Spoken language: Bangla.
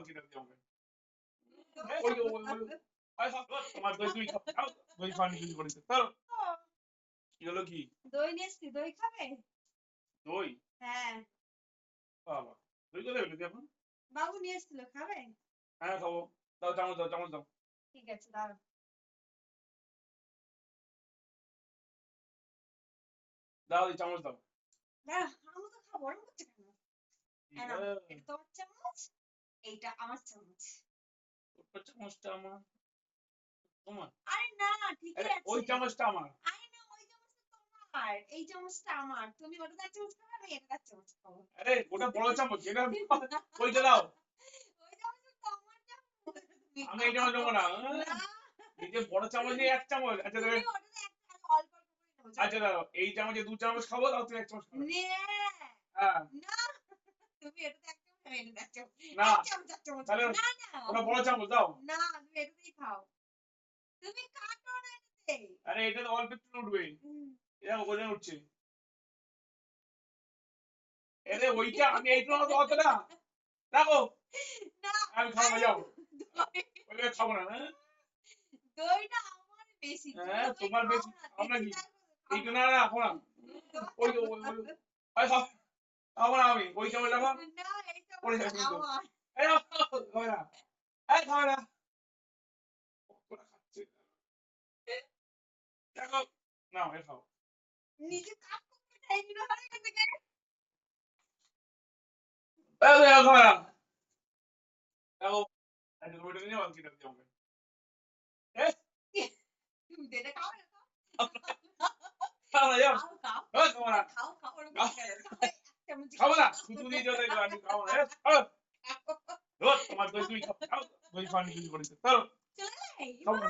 দিও আয় খাও, খাও, তোমার দই তুমি খাও দই খাওয়ানি শুরু করেছে চলো কি হলো কি দই নিয়ে এসছি দই খাবে দই হ্যাঁ বাবা দই কোথায় পেলে এখন বাবু নিয়ে এসেছিল খাবে হ্যাঁ খাব দাও চামচ দাও চামচ দাও ঠিক আছে দাঁড়াও দাও এই চামচ দাও দাঁড়াও আমি তো খাব ওরম করছে কেন তোমার চামচ এইটা আমার চামচ। ওই চামচটা আমার। তোমার? আরে না ঠিকই আছে ওই চামচটা আমার। আরে না ওই চামচটা তোমার। এই চামচটা আমার। তুমি ওটা চামচ খাবে আমি এটা চামচ খাব। আরে ওটা বড় চামচ এটা ওইটা দাও? ওই চামচটা তোমার চামচ। আমি এই চামচ নেব না। এই যে বড় চামচ নিয়ে এক চামচ। আচ্ছা তুমি আচ্ছা দাও এই চামচে দু চামচ খাব তাও তুমি এক চামচ খাবে। নে। হ্যাঁ। না। তুমি এটাতে এক চামচ আমি এটাতে এক চামচ না। এক চামচ এক চামচ তাহলে না না। ওটা বড় চামচ দাও। না তুমি এটাতেই খাও। তুমি কাটো না এটাতে আরে এটা তো অল্প একটু উঠবে এটা ওজনে উঠছে। আরে ওইটা আমি এইটা তো অত না। রাখো আমি খাব যাও। ওইটা খাব না হ্যাঁ? দইটা আমার বেশি হ্যাঁ, তোমার বেশি, না, আমরা কি? এইটা না। না রাখো না। ওই ওই- ওই- আমি রাখো না এইটা পড়ে যাবে কিন্তু। আমার এই রাখো, খাবে না এই খাবে না ওরা খাচ্ছে। দেখো না এই খাও নিজে কাট করতে চাইবি না আর এখান থেকে এই এই খাবে না দেখো আচ্ছা তুমি ওটা নিয়ে কিনে দিও আমাকে তুমি যেটা খাও না খাব না যাও খাও খাও এই, খাব না খাও খাও ওরকম খাও। খাব না। শুধু দিয়ে যাও তাই আমি খাব না খাও। ধর, তোমার দই তুমি খাও দই খাওয়ানি শুরু করেছে চলো খাব না,